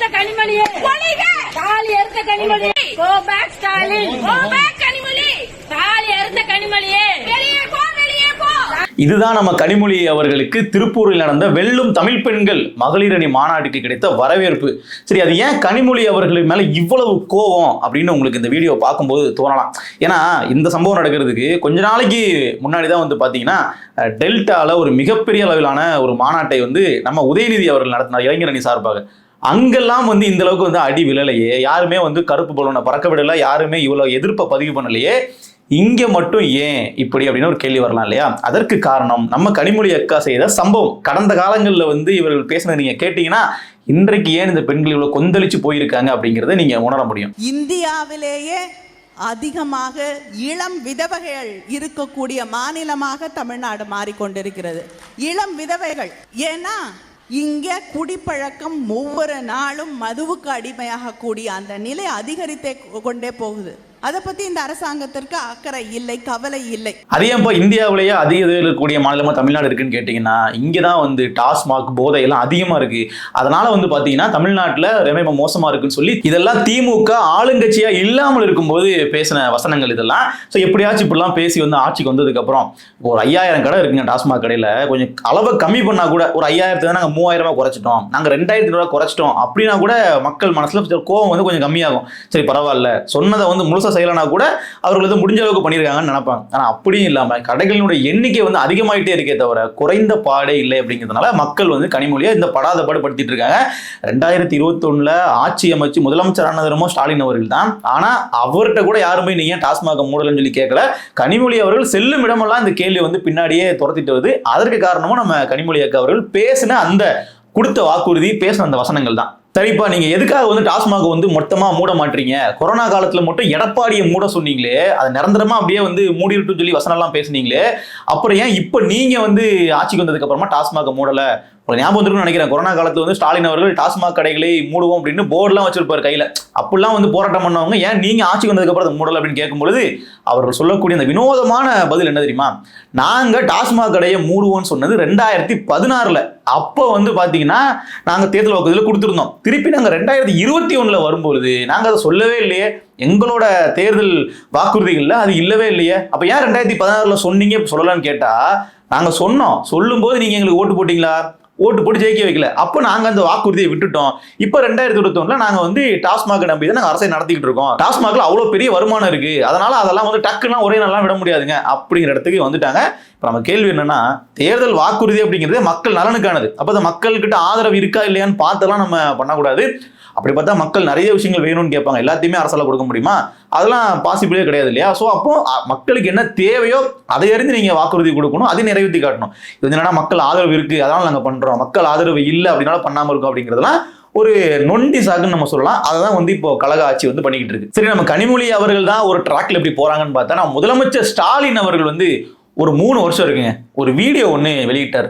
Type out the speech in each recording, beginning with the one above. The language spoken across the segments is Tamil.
எடுத்த கனிமொழியே. தாலி Kanimozhi. Go back Stalin go back Kanimozhi. தாலி எடுத்த கனிமொழியே. வெளியே போ வெளியே போ! இதுதான் நம்ம கனிமொழி அவர்களுக்கு திருப்பூரில் நடந்த வெல்லும் தமிழ் பெண்கள் மகளிர் அணி மாநாட்டுக்கு கிடைத்த வரவேற்பு. சரி அது ஏன் கனிமொழி அவர்கள் மேல இவ்வளவு கோவம் அப்படின்னு உங்களுக்கு இந்த வீடியோ பார்க்கும்போது தோணலாம். ஏன்னா இந்த சம்பவம் நடக்கிறதுக்கு கொஞ்ச நாளைக்கு முன்னாடி தான் வந்து பார்த்தீங்கன்னா அஹ், டெல்டால ஒரு மிகப்பெரிய அளவிலான ஒரு மாநாட்டை வந்து நம்ம உதயநிதி அவர்கள் நடத்தினார் இளைஞர் அணி சார்பாக. அங்கெல்லாம் வந்து இந்த அளவுக்கு வந்து அடி விழலையே. யாருமே வந்து கருப்பு பலூனை பறக்க விடல யாருமே இவ்வளவு எதிர்ப்பை பதிவு பண்ணலையே. இங்க மட்டும் ஏன் இப்படி அப்படின்னு ஒரு கேள்வி வரலாம் இல்லையா? அதற்கு காரணம் நம்ம கனிமொழி அக்கா செய்த சம்பவம். கடந்த காலங்களில் வந்து இவர்கள் பேசினது நீங்க கேட்டீங்கன்னா இன்றைக்கு ஏன் இந்த பெண்கள் இவ்வளவு கொந்தளிச்சு போயிருக்காங்க அப்படிங்கறத நீங்க உணர முடியும். இந்தியாவிலேயே அதிகமாக இளம் விதவைகள் இருக்கக்கூடிய மாநிலமாக தமிழ்நாடு மாறிக்கொண்டிருக்கிறது. இளம் விதவைகள். ஏன்னா இங்கே குடிப்பழக்கம் ஒவ்வொரு நாளும் மதுவுக்கு அடிமையாக கூடிய அந்த நிலை அதிகரித்தே கொண்டே போகுது. அதை பத்தி இந்த அரசாங்கத்திற்கு அக்கறை இல்லை கவலை இல்லை. அது இந்தியாவிலேயே அதிக இருக்கக்கூடிய மாநிலமா தமிழ்நாடு இருக்குன்னு கேட்டீங்கன்னா இங்கே தான் வந்து டாஸ்மாக் போதை எல்லாம் அதிகமாக இருக்கு. அதனால வந்து பாத்தீங்கன்னா தமிழ்நாட்டில் ரொம்ப மோசமாக இருக்குன்னு சொல்லி இதெல்லாம் திமுக ஆளுங்கட்சியாக இல்லாமல் இருக்கும்போது பேசின வசனங்கள் இதெல்லாம். ஸோ எப்படியாச்சும் இப்படிலாம் பேசி வந்து ஆட்சிக்கு வந்ததுக்கப்புறம் ஒரு ஐயாயிரம் கடை இருக்குங்க டாஸ்மாக் கடையில். கொஞ்சம் அளவை கம்மி பண்ணா கூட ஒரு ஐயாயிரத்து நாங்கள் மூவாயிரமா குறைச்சிட்டோம். நாங்கள் ரெண்டாயிரத்தி ரூபா குறைச்சிட்டோம். அப்படின்னா கூட மக்கள் மனசில் கோவம் வந்து கொஞ்சம் கம்மியாகும். சரி பரவாயில்ல. சொன்னதை வந்து முழுசா செய்யலைனா கூட அவர்கள் வந்து முடிஞ்ச அளவுக்கு பண்ணியிருக்காங்கன்னு நினைப்பாங்க. ஆனால் அப்படியும் இல்லாமல் கடைகளினுடைய எண்ணிக்கை வந்து அதிகமாயிட்டே இருக்கே தவிர குறைந்த பாடே இல்லை அப்படிங்கிறதுனால மக்கள் வந்து கனிமொழியை இந்த படாத பாடு படுத்திட்டு இருக்காங்க. ரெண்டாயிரத்தி இருபத்தொன்னில் ஆட்சி அமைச்சு முதலமைச்சரானதுமோ ஸ்டாலின் அவர்கள் தான். ஆனால் அவர்கிட்ட கூட யாருமே நீ ஏன் டாஸ்மாக மூடலன்னு சொல்லி கேட்கல. கனிமொழி அவர்கள் செல்லும் இடமெல்லாம் இந்த கேள்வி வந்து பின்னாடியே துரத்திட்டு வருது. அதற்கு காரணமும் நம்ம கனிமொழி அக்கா அவர்கள் பேசின அந்த கொடுத்த வாக்குறுதி பேசின அந்த வசனங்கள் தான். சரிப்பா நீங்க எதுக்காக வந்து டாஸ்மாக வந்து மொத்தமா மூட மாட்டீங்க? கொரோனா காலத்துல மட்டும் எடப்பாடியை மூட சொன்னீங்களே அதை நிரந்தரமா அப்படியே வந்து மூடிட்டுன்னு சொல்லி வசனம் எல்லாம் பேசுனீங்களே அப்புறம் ஏன் இப்போ நீங்க வந்து ஆட்சிக்கு வந்ததுக்கு அப்புறமா டாஸ்மாக மூடல? ஒரு ஞாபகம் இருக்குன்னு நினைக்கிறேன். கொரோனா காலத்துல வந்து ஸ்டாலின் அவர்கள் டாஸ்மாக் கடைகளை மூடுவோம் அப்படின்னு போர்டுலாம் வச்சிருப்பார் கையில. அப்படிலாம் வந்து போராட்டம் பண்ணவங்க ஏன் நீங்க ஆட்சிக்கு வந்ததுக்கு அப்புறம் அதை மூடல அப்படின்னு கேட்கும்பொழுது அவர்கள் சொல்லக்கூடிய அந்த வினோதமான பதில் என்ன தெரியுமா? நாங்க டாஸ்மாக் கடையை மூடுவோம்னு சொன்னது ரெண்டாயிரத்தி பதினாறுல. அப்போ வந்து பாத்தீங்கன்னா நாங்க தேர்தல் வாக்குறுதியில கொடுத்துருந்தோம். திருப்பி நாங்க ரெண்டாயிரத்தி இருபத்தி ஒண்ணுல வரும்பொழுது நாங்க அதை சொல்லவே இல்லையே. எங்களோட தேர்தல் வாக்குறுதிகளில் அது இல்லவே இல்லையே. அப்போ ஏன் ரெண்டாயிரத்தி பதினாறில் சொன்னீங்க சொல்லலான்னு கேட்டால் நாங்கள் சொன்னோம். சொல்லும்போது நீங்கள் எங்களுக்கு ஓட்டு போட்டிங்களா? ஓட்டு போட்டு ஜெயிக்க வைக்கல. அப்போ நாங்கள் அந்த வாக்குறுதியை விட்டுட்டோம். இப்போ ரெண்டாயிரத்தி இருபத்தொன்னுல நாங்கள் வந்து டாஸ்மாக நம்பி தான் நாங்கள் அரசை நடத்திக்கிட்டு இருக்கோம். டாஸ்மாகில் அவ்வளோ பெரிய வருமானம் இருக்குது அதனால் அதெல்லாம் வந்து டக்குலாம் ஒரே நாளாக விட முடியாதுங்க. அப்படிங்கிற இடத்துக்கு வந்துட்டாங்க. இப்போ நம்ம கேள்வி என்னன்னா தேர்தல் வாக்குறுதி அப்படிங்கிறது மக்கள் நலனுக்கானது. அப்போ அந்த மக்கள்கிட்ட ஆதரவு இருக்கா இல்லையான்னு பார்த்தெல்லாம் நம்ம பண்ணக்கூடாது. அப்படி பார்த்தா மக்கள் நிறைய விஷயங்கள் வேணும்னு கேட்பாங்க. எல்லாத்தையுமே அரசால் கொடுக்க முடியுமா? அதெல்லாம் பாசிபிளே கிடையாது இல்லையா? ஸோ அப்போ மக்களுக்கு என்ன தேவையோ அதை அறிந்து நீங்க வாக்குறுதி கொடுக்கணும். அதை நிறைவேற்றி காட்டணும். இது என்னன்னா மக்கள் ஆதரவு இருக்கு அதனால நாங்க பண்றோம். மக்கள் ஆதரவு இல்லை அப்படின்னால பண்ணாமல் இருக்கும் அப்படிங்கிறதெல்லாம் ஒரு நொண்டி சாக்குன்னு நம்ம சொல்லலாம். அதை தான் வந்து இப்போ கழக ஆட்சி வந்து பண்ணிக்கிட்டு இருக்கு. சரி நம்ம கனிமொழி அவர்கள் தான் ஒரு ட்ராக்ல எப்படி போறாங்கன்னு பார்த்தா முதலமைச்சர் ஸ்டாலின் அவர்கள் வந்து ஒரு மூணு வருஷம் இருக்குங்க. ஒரு வீடியோ ஒன்று வெளியிட்டார்.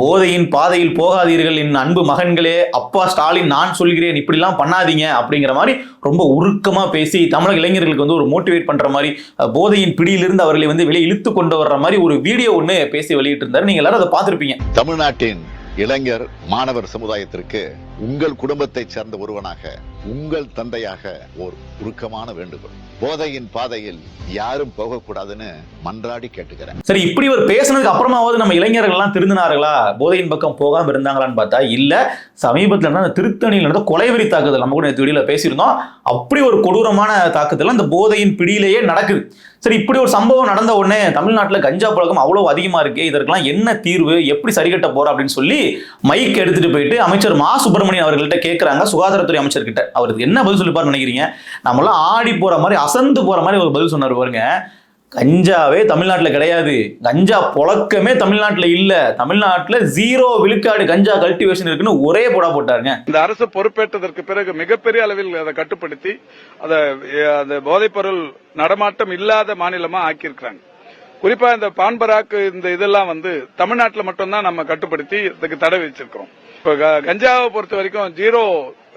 போதையின் பாதையில் போகாதீர்கள் என் அன்பு மகன்களே. அப்பா ஸ்டாலின் நான் சொல்கிறேன் இப்படிலாம் பண்ணாதீங்க அப்படிங்கிற மாதிரி ரொம்ப உருக்கமாக பேசி தமிழக இளைஞர்களுக்கு வந்து ஒரு மோட்டிவேட் பண்ணுற மாதிரி போதையின் பிடியிலிருந்து அவர்களை வந்து வெளியே இழுத்து கொண்டு வர்ற மாதிரி ஒரு வீடியோ ஒன்று பேசி வெளியிட்டு நீங்கள் எல்லாரும் அதை பார்த்துருப்பீங்க. தமிழ்நாட்டின் இளைஞர் மாணவர் சமுதாயத்திற்கு உங்கள் குடும்பத்தைச் சேர்ந்த ஒருவனாக உங்கள் தந்தையாக ஒரு உருக்கமான வேண்டுகோள். போதையின் பாதையில் யாரும் போகக்கூடாதுன்னு மன்றாடி கேட்டுக்கிறேன். சரி இப்படி ஒரு பேசுனதுக்கு அப்புறமாவது நம்ம இளைஞர்கள் எல்லாம் திருந்தினார்களா? போதையின் பக்கம் போகாம இருந்தாங்களான்னு பார்த்தா இல்ல. சமீபத்துல நடந்த அந்த திருத்தணியில் நடந்த கொலைவெறி தாக்குதல் நம்ம கூட நேற்று வீடியோல பேசியிருந்தோம். அப்படி ஒரு கொடூரமான தாக்குதல் அந்த போதையின் பிடியிலேயே நடக்குது. சரி இப்படி ஒரு சம்பவம் நடந்த உடனே தமிழ்நாட்டில் கஞ்சா புழக்கம் அவ்வளோ அதிகமாக இருக்கு இதற்கெல்லாம் என்ன தீர்வு எப்படி சரி கட்ட அப்படின்னு சொல்லி மைக் எடுத்துட்டு போயிட்டு அமைச்சர் மா. சுப்பிரமணியன் அவர்கள்ட்ட கேட்குறாங்க சுகாதாரத்துறை அமைச்சர்கிட்ட. அவருக்கு என்ன பதில் சொல்லிப்பார்னு நினைக்கிறீங்க? நம்மளாம் ஆடி போற மாதிரி அசந்து போற மாதிரி ஒரு பதில் சொன்னார் பாருங்க. கஞ்சாவே தமிழ்நாட்டில் கிடையாது. கஞ்சா புழக்கமே தமிழ்நாட்டில் இல்ல. தமிழ்நாட்டில் ஜீரோ விழுக்காடு கஞ்சா கல்டிவேஷன் இருக்குன்னு ஒரே போடா போட்டாருங்க. இந்த அரசு பொறுப்பேற்றதற்கு பிறகு மிகப்பெரிய அளவில் அதை கட்டுப்படுத்தி அதை அந்த போதைப்பொருள் நடமாட்டம் இல்லாத மாநிலமா ஆக்கியிருக்கிறாங்க. குறிப்பா இந்த பான்பராக்கு இந்த இதெல்லாம் வந்து தமிழ்நாட்டில் மட்டும்தான் நம்ம கட்டுப்படுத்தி இதுக்கு தடை வச்சிருக்கிறோம் இப்ப கஞ்சாவை பொறுத்த வரைக்கும் ஜீரோ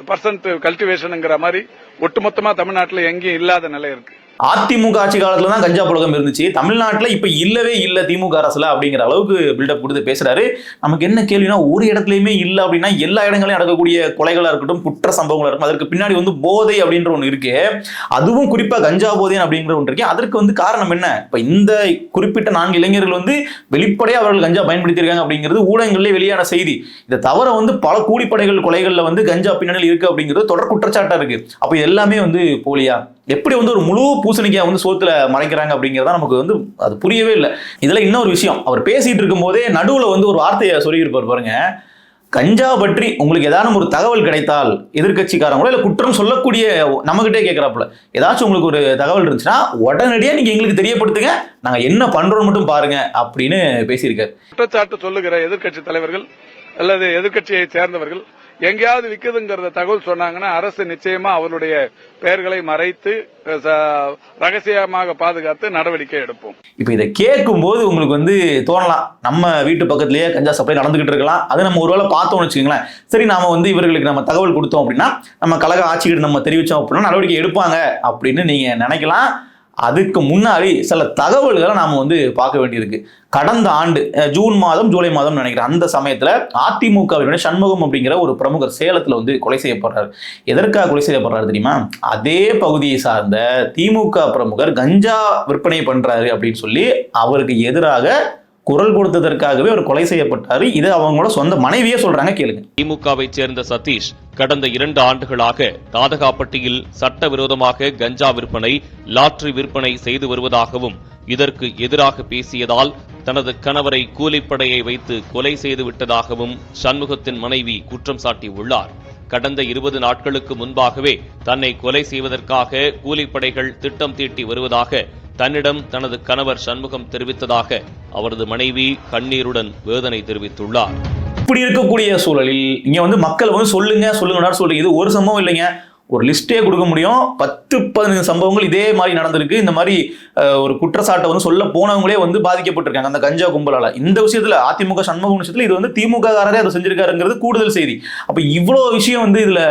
பர்சன்ட் கல்டிவேஷனுங்கிற மாதிரி ஒட்டுமொத்தமா தமிழ்நாட்டில் எங்கேயும் இல்லாத நிலை இருக்கு. அதிமுக ஆட்சி காலத்துல தான் கஞ்சா புழக்கம் இருந்துச்சு. தமிழ்நாட்டில் இப்ப இல்லவே இல்லை திமுக அரசுல அப்படிங்கிற அளவுக்கு பில்டப் கொடுத்து பேசுறாரு. நமக்கு என்ன கேள்வினா ஒரு இடத்துலயுமே இல்லை அப்படின்னா எல்லா இடங்களையும் நடக்கக்கூடிய கொலைகளா இருக்கட்டும் குற்ற சம்பவங்களா இருக்கும் அதற்கு பின்னாடி வந்து போதை அப்படின்ற ஒன்று இருக்கு. அதுவும் குறிப்பா கஞ்சா போதை அப்படிங்கிற ஒன்று இருக்கு. அதற்கு வந்து காரணம் என்ன? இப்ப இந்த குறிப்பிட்ட நான்கு இளைஞர்கள் வந்து வெளிப்படையா அவர்கள் கஞ்சா பயன்படுத்தியிருக்காங்க அப்படிங்கிறது ஊடகங்களிலே வெளியான செய்தி. இதை தவிர வந்து பல கூலிப்படைகள் கொலைகள்ல வந்து கஞ்சா பின்னணியில் இருக்கு அப்படிங்கிறது தொடர் குற்றச்சாட்டா இருக்கு. அப்ப இது எல்லாமே வந்து போலியா? எப்படி வந்து ஒரு முழு பூசணிக்காய் வந்து சோத்துல மறைக்கிறாங்க அப்படிங்கிறத நமக்கு வந்து அது புரியவே இல்லை. இதில் இன்னொரு விஷயம் அவர் பேசிட்டு இருக்கும்போதே நடுவில் வந்து ஒரு வார்த்தையை சொல்லியிருப்பார் பாருங்க. கஞ்சா பற்றி உங்களுக்கு ஏதானும் ஒரு தகவல் கிடைத்தால் எதிர்க்கட்சிக்காரங்களோ இல்லை குற்றம் சொல்லக்கூடிய நம்மகிட்டே கேட்குறாப்புல ஏதாச்சும் உங்களுக்கு ஒரு தகவல் இருந்துச்சுன்னா உடனடியாக நீங்கள் எங்களுக்கு தெரியப்படுத்துங்க. நாங்கள் என்ன பண்ணுறோம் மட்டும் பாருங்க அப்படின்னு பேசியிருக்காரு. குற்றச்சாட்டு சொல்லுகிற எதிர்க்கட்சி தலைவர்கள் அல்லது எதிர்க்கட்சியை சேர்ந்தவர்கள் எங்கேயாவது விற்குதுங்கிறத தகவல் சொன்னாங்கன்னா அரசு நிச்சயமா அவருடைய பெயர்களை மறைத்து ரகசியமாக பாதுகாத்து நடவடிக்கை எடுப்போம். இப்போ இதை கேட்கும்போது உங்களுக்கு வந்து தோணலாம். நம்ம வீட்டு பக்கத்திலேயே கஞ்சா சப்ளை நடந்துகிட்டு இருக்கலாம். அது நம்ம ஒருவேளை பார்த்தோம்னு வச்சுக்கோங்களேன். சரி நாம வந்து இவர்களுக்கு நம்ம தகவல் கொடுத்தோம் அப்படின்னா நம்ம கழக ஆட்சிக்கிட்ட நம்ம தெரிவிச்சோம் அப்படின்னா நடவடிக்கை எடுப்பாங்க அப்படின்னு நீங்க நினைக்கலாம். அதுக்கு முன்னாடி சில தகவல்களை நாம வந்து பார்க்க வேண்டியிருக்கு. கடந்த ஆண்டு ஜூன் மாதம் ஜூலை மாதம் நினைக்கிறேன். அந்த சமயத்துல அதிமுகவினுடைய சண்முகம் அப்படிங்கிற ஒரு பிரமுகர் சேலத்துல வந்து கொலை செய்யப்படுறாரு. எதற்காக கொலை செய்யப்படுறாரு தெரியுமா? அதே பகுதியை சார்ந்த திமுக பிரமுகர் கஞ்சா விற்பனை பண்றாரு அப்படின்னு சொல்லி அவருக்கு எதிராக குரல் கொடுத்ததற்காகவே அவர் கொலை செய்யப்பட்டாரு. இது அவங்களோட சொந்த மனைவியே சொல்றாங்க கேளுங்க. திமுகவை சேர்ந்த சதீஷ் கடந்த இரண்டு ஆண்டுகளாக தாதகாப்பட்டியில் சட்டவிரோதமாக கஞ்சா விற்பனை லாட்டரி விற்பனை செய்து வருவதாகவும் இதற்கு எதிராக பேசியதால் தனது கணவரை கூலிப்படையை வைத்து கொலை செய்து விட்டதாகவும் சண்முகத்தின் மனைவி குற்றம் சாட்டியுள்ளார். கடந்த இருபது நாட்களுக்கு முன்பாகவே தன்னை கொலை செய்வதற்காக கூலிப்படைகள் திட்டம் தீட்டி வருவதாக தன்னிடம் தனது கணவர் சண்முகம் தெரிவித்ததாக அவரது மனைவி கண்ணீருடன் வேதனை தெரிவித்துள்ளார். இப்படி இருக்கக்கூடிய சூழலில் இங்க வந்து மக்கள் வந்து சொல்லுங்க சொல்லுங்க சொல்றீங்க. இது ஒரு சம்பவம் இல்லைங்க. ஒரு லிஸ்டே கொடுக்க முடியும். பத்து பதினஞ்சு சம்பவங்கள் இதே மாதிரி நடந்திருக்கு. இந்த மாதிரி ஒரு குற்றச்சாட்டை வந்து சொல்ல போனவங்களே வந்து பாதிக்கப்பட்டிருக்காங்க. அந்த கஞ்சா கும்பலால. இந்த விஷயத்துல அதிமுக சண்முகம் விஷயத்துல இது வந்து திமுக காரரே அதை செஞ்சிருக்காருங்கிறது கூடுதல் செய்தி. அப்ப இவ்வளோ விஷயம் வந்து இதுல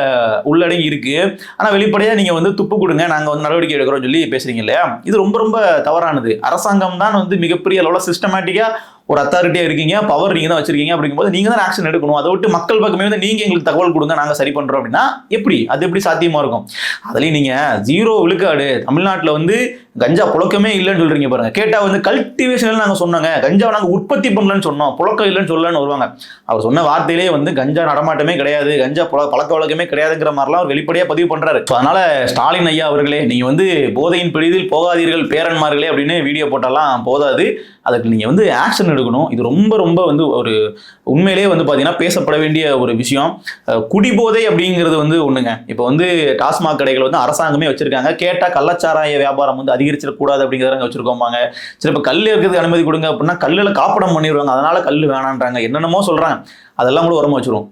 உள்ளடங்கி இருக்கு. ஆனா வெளிப்படையா நீங்க வந்து துப்பு கொடுங்க. நாங்க வந்து நடவடிக்கை எடுக்கிறோம் சொல்லி பேசுறீங்க இல்லையா? இது ரொம்ப ரொம்ப தவறானது. அரசாங்கம் தான் வந்து மிகப்பெரிய அளவுல சிஸ்டமேட்டிக்கா ஒரு அத்தாரிட்டியா இருக்கீங்க பவர் நீங்க தான் வச்சிருக்கீங்க அப்படிங்கும்போது நீங்க தான் ஆக்ஷன் எடுக்கணும். அதை விட்டு மக்கள் பக்கமே வந்து நீங்க எங்களுக்கு தகவல் கொடுங்க நாங்க சரி பண்றோம் அப்படின்னா எப்படி? அது எப்படி சாத்தியமா இருக்கும்? அதுலயும் நீங்க ஜீரோ விழுக்காடு தமிழ்நாட்டுல வந்து கஞ்சா புழக்கமே இல்லைன்னு சொல்றீங்க பாருங்க. கேட்டா வந்து கல்டிவேஷன் நாங்கள் சொன்னாங்க. கஞ்சாவை நாங்கள் உற்பத்தி பண்ணலன்னு சொன்னோம். புழக்கம் இல்லைன்னு சொல்லலன்னு வருவாங்க. அவர் சொன்ன வார்த்தையிலே வந்து கஞ்சா நடமாட்டமே கிடையாது. கஞ்சா புழ பழக்க வழக்கமே கிடையாதுங்கிற மாதிரிலாம் அவர் வெளிப்படையா பதிவு பண்றாரு. So, அதனால ஸ்டாலின் ஐயா அவர்களே நீங்க வந்து போதையின் பிடிதில் போகாதீர்கள் பேரன்மார்களே அப்படின்னு வீடியோ போட்டாலாம் போதாது. அதுக்கு நீங்க வந்து ஆக்ஷன் எடுக்கணும். இது ரொம்ப ரொம்ப வந்து ஒரு உண்மையிலேயே வந்து பாத்தீங்கன்னா பேசப்பட வேண்டிய ஒரு விஷயம். குடிபோதை அப்படிங்கிறது வந்து ஒண்ணுங்க. இப்போ வந்து டாஸ்மாக் கடைகள் வந்து அரசாங்கமே வச்சிருக்காங்க. கேட்டா கள்ளச்சாராய வியாபாரம் வந்து அதிகரிச்சிடக்கூடாது அப்படிங்கிறத வச்சிருக்கோமாங்க சரி இப்போ கல் இருக்கிறதுக்கு அனுமதி கொடுங்க அப்படின்னா கல்லில் காப்படம் பண்ணிடுவாங்க. அதனால கல் வேணான்றாங்க. என்னென்னமோ சொல்கிறாங்க அதெல்லாம் கூட உரமா வச்சிருவோம்.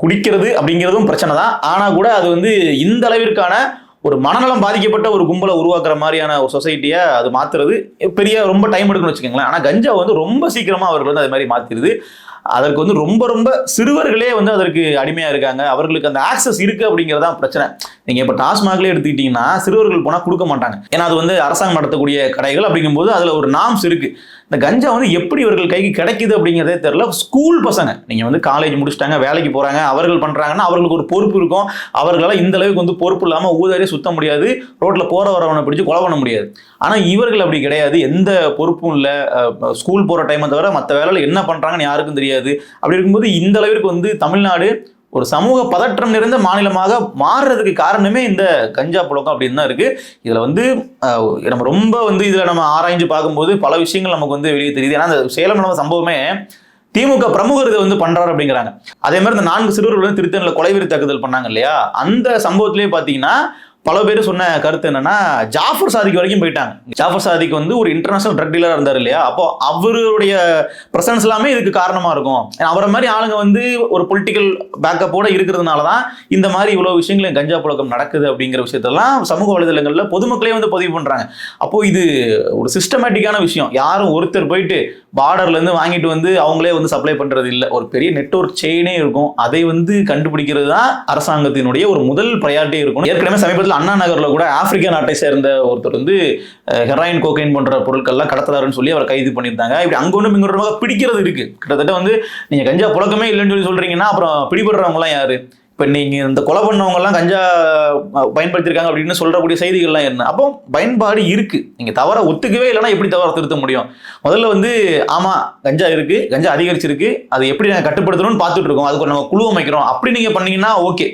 குடிக்கிறது அப்படிங்கிறதும் பிரச்சனை தான். ஆனால் கூட அது வந்து இந்த அளவிற்கான ஒரு மனநலம் பாதிக்கப்பட்ட ஒரு கும்பலை உருவாக்குற மாதிரியான ஒரு சொசைட்டியை அது மாத்துறது பெரிய ரொம்ப டைம் எடுக்கணும்னு வச்சுக்கோங்களேன். ஆனால் கஞ்சா வந்து ரொம்ப சீக்கிரமாக அவர்கள் வந்து அது மாதிரி மாத்திருது அதற்கு வந்து ரொம்ப ரொம்ப சிறுவர்களே வந்து அதற்கு அடிமையா இருக்காங்க. அவர்களுக்கு அந்த ஆக்சஸ் இருக்கு அப்படிங்கிறது தான் பிரச்சனை. நீங்க இப்போ டாஸ்மாக்லேயே எடுத்துக்கிட்டிங்கன்னா சிறுவர்கள் போனால் கொடுக்க மாட்டாங்க. ஏன்னா அது வந்து அரசாங்கம் நடத்தக்கூடிய கடைகள் அப்படிங்கும்போது அதுல ஒரு நாம்ஸ் இருக்கு. இந்த கஞ்சா வந்து எப்படி இவர்கள் கைக்கு கிடைக்குது அப்படிங்கிறதே தெரியல. ஸ்கூல் பசங்க. நீங்கள் வந்து காலேஜ் முடிச்சிட்டாங்க வேலைக்கு போகிறாங்க அவர்கள் பண்ணுறாங்கன்னா அவர்களுக்கு ஒரு பொறுப்பு இருக்கும். அவர்களால் இந்த அளவுக்கு வந்து பொறுப்பு இல்லாமல் ஊதாரியே சுத்த முடியாது. ரோட்டில் போகிற வரவனை பிடிச்சி கொலை பண்ண முடியாது. ஆனால் இவர்கள் அப்படி கிடையாது. எந்த பொறுப்பும் இல்லை. ஸ்கூல் போகிற டைமை தவிர மற்ற வேலையில் என்ன பண்ணுறாங்கன்னு யாருக்கும் தெரியாது. அப்படி இருக்கும்போது இந்த அளவிற்கு வந்து தமிழ்நாடு ஒரு சமூக பதற்றம் நிறைந்த மாநிலமாக மாறுறதுக்கு காரணமே இந்த கஞ்சா புழக்கம் அப்படின்னு தான் இருக்குது இதில் வந்து நம்ம ரொம்ப வந்து இதில் நம்ம ஆராய்ஞ்சு பார்க்கும்போது பல விஷயங்கள் நமக்கு வந்து வெளியே தெரியுது. ஏன்னா அந்த சேலம் நடந்த சம்பவமே திமுக பிரமுகர் இதை வந்து பண்றாரு அப்படிங்கிறாங்க. அதே மாதிரி இந்த நான்கு சிறுவர்கள் வந்து திருத்தணில் கொலைவெறி தாக்குதல் பண்ணாங்க இல்லையா? அந்த சம்பவத்திலேயே பார்த்தீங்கன்னா பல பேர் சொன்ன கருத்து என்னன்னா ஜாஃபர் சாதிக் வரைக்கும் போயிட்டாங்க. ஜாஃபர் சாதிக் வந்து ஒரு இன்டர்நேஷனல் ட்ரக் டீலராக இருந்தார் இல்லையா? அப்போ அவருடைய பிரசன்ஸ் எல்லாமே இதுக்கு காரணமாக இருக்கும். அவரை மாதிரி ஆளுங்க வந்து ஒரு பொலிட்டிக்கல் பேக்கப்போட இருக்கிறதுனால தான் இந்த மாதிரி இவ்வளோ விஷயங்கள் கஞ்சா புழக்கம் நடக்குது அப்படிங்கிற விஷயத்தெல்லாம் சமூக வலைதளங்களில் பொதுமக்களே வந்து பதிவு பண்ணுறாங்க அப்போது இது ஒரு சிஸ்டமேட்டிக்கான விஷயம். யாரும் ஒருத்தர் போயிட்டு பார்டர்லேருந்து வாங்கிட்டு வந்து அவங்களே வந்து சப்ளை பண்ணுறது இல்லை. ஒரு பெரிய நெட்வொர்க் செயினே இருக்கும். அதை வந்து கண்டுபிடிக்கிறது தான் அரசாங்கத்தினுடைய ஒரு முதல் ப்ரையாரிட்டி இருக்கும் ஏற்கனவே சமீபத்தில் அண்ணா நகரில் கூட ஆப்பிரிக்க நாட்டை சேர்ந்த ஒருத்தர் வந்து ஹெராயின் கோகைன் போன்ற பொருட்கள்லாம் கடத்தலாருன்னு சொல்லி அவரை கைது பண்ணியிருந்தாங்க. இப்படி அங்கொன்றும் ஒன்று பிடிக்கிறது இருக்குது கிட்டத்தட்ட வந்து நீங்கள் கஞ்சா புழக்கமே இல்லைன்னு சொல்லி சொல்கிறீங்கன்னா அப்புறம் பிடிபடுறவங்களாம் யாரு? இப்போ நீங்கள் இந்த கொலை பண்ணவங்கெல்லாம் கஞ்சா பயன்படுத்தியிருக்காங்க அப்படின்னு சொல்கிறக்கூடிய செய்திகள்லாம் என்ன? அப்போ பயன்பாடு இருக்குது நீங்கள் தவற ஒத்துக்கவே இல்லைன்னா எப்படி தவற திருத்த முடியும்? முதல்ல வந்து ஆமாம் கஞ்சா இருக்குது கஞ்சா அதிகரிச்சிருக்கு. அதை எப்படி நாங்கள் கட்டுப்படுத்தணும்னு பார்த்துட்டு இருக்கோம். அதுக்கு நாங்கள் நம்ம குழு அமைக்கிறோம். அப்படி நீங்கள் பண்ணீங்கன்னா ஓகே.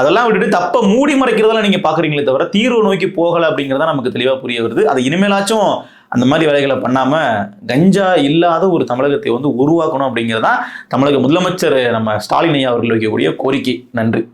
அதெல்லாம் விட்டுட்டு தப்பை மூடி மறைக்கிறதெல்லாம் நீங்கள் பார்க்குறீங்களே தவிர தீர்வு நோக்கி போகலை அப்படிங்கிறத நமக்கு தெளிவாக புரிய வருது. அது இனிமேலாச்சும் அந்த மாதிரி வேலைகளை பண்ணாமல் கஞ்சா இல்லாத ஒரு தமிழகத்தை வந்து உருவாக்கணும் அப்படிங்கிறதா தமிழக முதலமைச்சர் நம்ம ஸ்டாலின் ஐயா அவர்கள் வைக்கக்கூடிய கோரிக்கை. நன்றி.